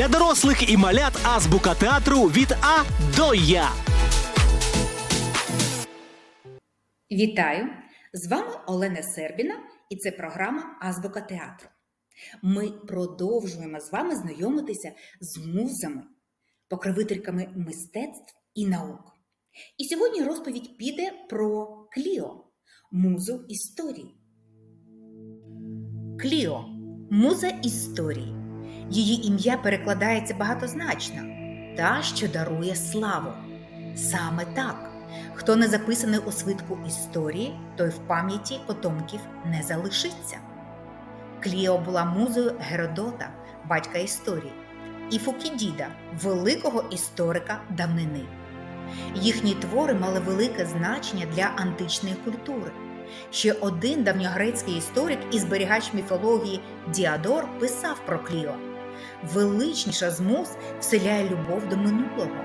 Для дорослих і малят азбука театру від А до Я. Вітаю! З вами Олена Сербіна і це програма Азбука театру. Ми продовжуємо з вами знайомитися з музами, покровительками мистецтв і наук. І сьогодні розповідь піде про Кліо, музу історії. Кліо муза історії. Її ім'я перекладається багатозначно та, що дарує славу. Саме так. Хто не записаний у свитку історії, той в пам'яті потомків не залишиться. Кліо була музою Геродота, батька історії, і Фукідіда, великого історика давнини. Їхні твори мали велике значення для античної культури. Ще один давньогрецький історик і зберігач міфології Діадор писав про Кліо: величніша з муз вселяє любов до минулого.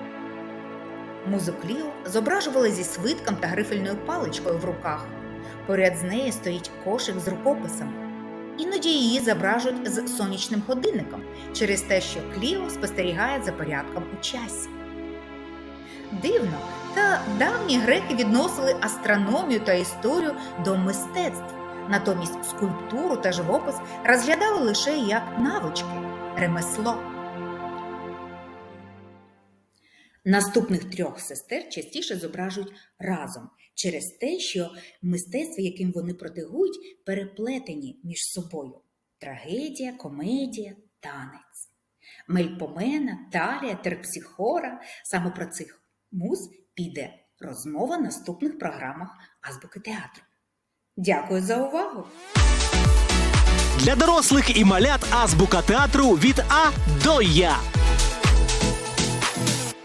Музу Кліо зображували зі свитком та грифельною паличкою в руках. Поряд з нею стоїть кошик з рукописами. Іноді її зображують з сонячним годинником через те, що Кліо спостерігає за порядком у часі. Дивно, та давні греки відносили астрономію та історію до мистецтв, натомість скульптуру та живопис розглядали лише як навички, ремесло. Наступних трьох сестер частіше зображують разом через те, що мистецтва, яким вони протигують, переплетені між собою: трагедія, комедія, танець. Мельпомена, Талія, Терпсіхора саме про цих муз піде розмова в наступних програмах Азбуки театру. Дякую за увагу! Для дорослих і малят азбука театру від А до Я.